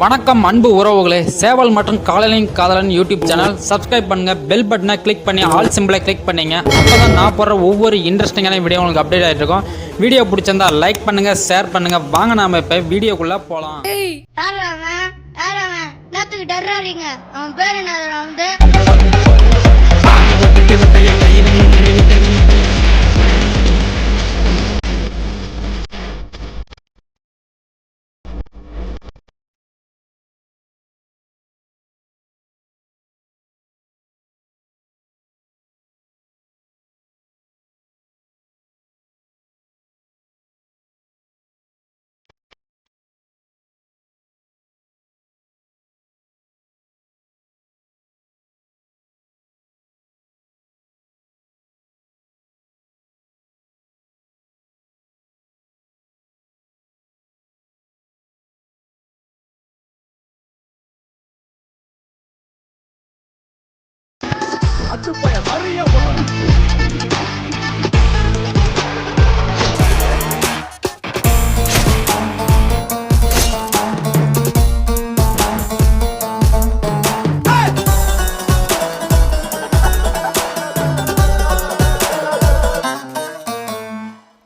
வணக்கம் அன்பு உறவுகளே. சேவல் மற்றும் காலனின் காதலன் யூடியூப் சேனல். சப்ஸ்கிரைப் பண்ணுங்க பெல் பட்டனை கிளிக் பண்ணி ஆல் சிம்பிளை கிளிக் பண்ணிங்க. அப்போ தான் நான் போடுற ஒவ்வொரு இன்ட்ரெஸ்டிங்கான வீடியோ உங்களுக்கு அப்டேட் ஆகிட்டு இருக்கும். வீடியோ பிடிச்சிருந்தா லைக் பண்ணுங்க ஷேர் பண்ணுங்க. வாங்க நாம இப்போ வீடியோக்குள்ள போகலாம் அவன் பேர் என்ன வந்து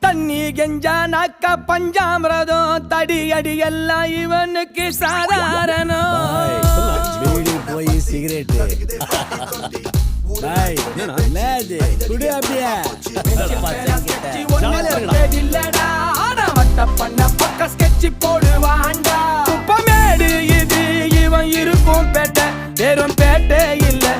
தண்ணி கெஞ்சானாக்க பஞ்சாமிரதம் தடி அடி எல்லாம் இவனுக்கு சாதாரணம். பீடி பாய் மேஜி குடு அப்படியே ஜாலியா இருக்கடா வட்ட பண்ண பக்க ஸ்கெட்ச் போடுவாண்டா குப்பமேடு இது இவன் இருக்கும் பேட்டை வெறும் பேட்டை இல்லை